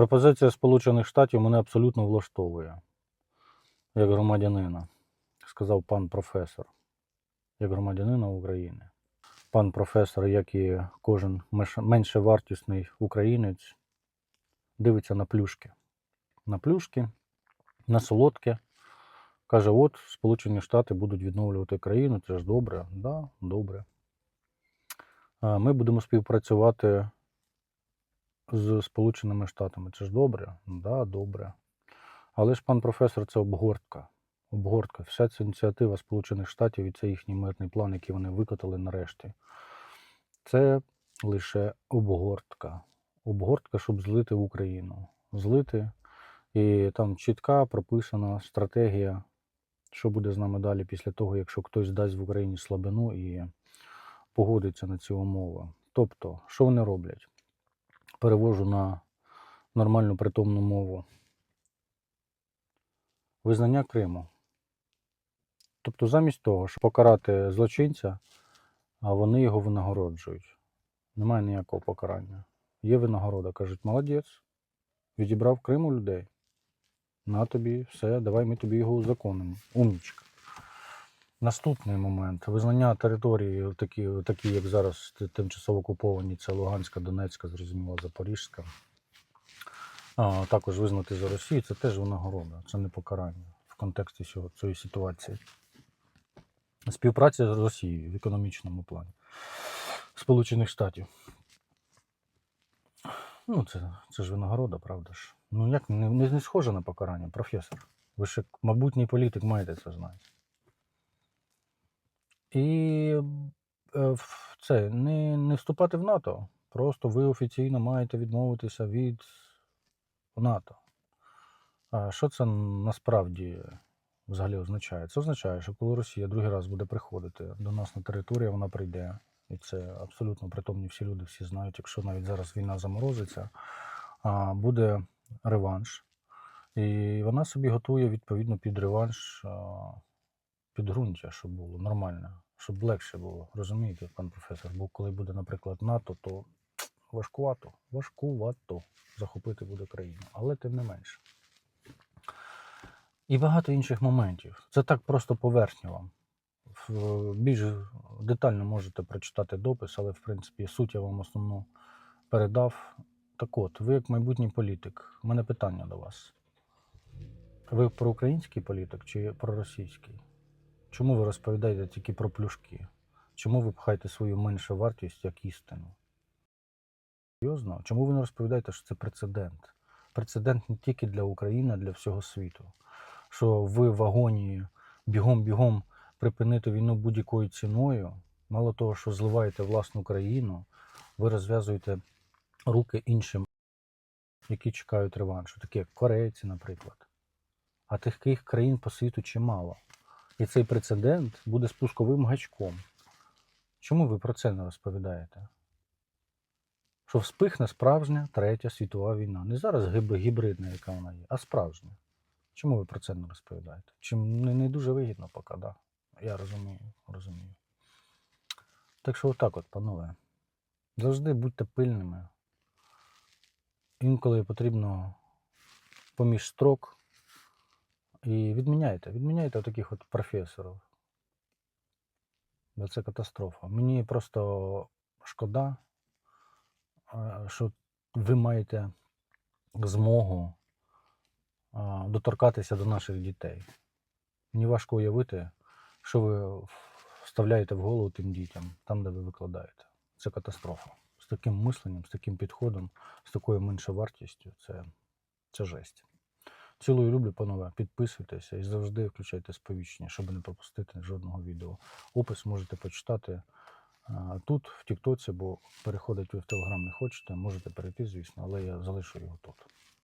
Пропозиція Сполучених Штатів мене абсолютно влаштовує, як громадянина, сказав пан професор, як громадянина України. Пан професор, як і кожен менше вартісний українець, дивиться на плюшки. На плюшки, на солодке. Каже: от Сполучені Штати будуть відновлювати країну, це ж добре. Да, добре. Ми будемо співпрацювати з Сполученими Штатами. Це ж добре? Да, добре. Але ж пан професор, це обгортка. Обгортка. Вся ця ініціатива Сполучених Штатів і це їхній мирний план, який вони викотали нарешті. Це лише обгортка. Обгортка, щоб злити Україну. Злити. І там чітка прописана стратегія, що буде з нами далі після того, якщо хтось дасть в Україні слабину і погодиться на ці умови. Тобто, що вони роблять? Перевожу на нормальну притомну мову. Визнання Криму. Тобто, замість того, щоб покарати злочинця, вони його винагороджують. Немає ніякого покарання. Є винагорода. Кажуть, молодець, відібрав Крим у людей. На тобі, все, давай ми тобі його узаконимо. Умнічка. Наступний момент. Визнання території, такі, такі як зараз тимчасово окуповані, це Луганська, Донецька, зрозуміло, Запорізька. А, також визнати за Росію, це теж винагорода, це не покарання в контексті цього, цієї ситуації. Співпраця з Росією в економічному плані Сполучених Штатів. Ну, це, це ж винагорода, правда ж. Ну як не, не, схоже на покарання, професор. Ви ж як майбутній політик маєте це знати. І е, це не, не вступати в НАТО. Просто ви офіційно маєте відмовитися від НАТО. А що це насправді взагалі означає? Це означає, що коли Росія другий раз буде приходити до нас на територію, вона прийде. І це абсолютно притомні всі люди, всі знають, якщо навіть зараз війна заморозиться, буде реванш. І вона собі готує відповідно під реванш підґрунтя, щоб було нормально, щоб легше було. Розумієте, пан професор? Бо коли буде, наприклад, НАТО, то важкувато, важкувато захопити буде країну, але тим не менше. І багато інших моментів. Це так просто поверхня вам. Більш детально можете прочитати допис, але в принципі суть я вам основну передав. Так от, ви як майбутній політик, у мене питання до вас. Ви проукраїнський політик чи проросійський? Чому ви розповідаєте тільки про плюшки? Чому ви пхаєте свою меншу вартість як істину? Серйозно? Чому ви не розповідаєте, що це прецедент? Прецедент не тільки для України, а для всього світу. Що ви в агонії бігом-бігом припинити війну будь-якою ціною, мало того, що зливаєте власну країну, ви розв'язуєте руки іншим, які чекають реваншу, такі як корейці, наприклад. А таких країн по світу чимало. І цей прецедент буде спусковим гачком. Чому ви про це не розповідаєте? Що вспихне справжня Третя світова війна. Не зараз гібридна, яка вона є, а справжня. Чому ви про це не розповідаєте? Чим не, дуже вигідно поки, да. Я розумію, розумію. Так що отак от, панове. Завжди будьте пильними. Інколи потрібно поміж строк і відміняйте. Відміняйте таких от професорів. Бо це катастрофа. Мені просто шкода, що ви маєте змогу доторкатися до наших дітей. Мені важко уявити, що ви вставляєте в голову тим дітям, там, де ви викладаєте. Це катастрофа. З таким мисленням, з таким підходом, з такою меншовартістю це, це жесть. Цілую люблю, панове. Підписуйтеся і завжди включайте сповіщення, щоб не пропустити жодного відео. Опис можете почитати тут, в Тіктоці, бо переходити ви в Телеграм не хочете, можете перейти, звісно, але я залишу його тут.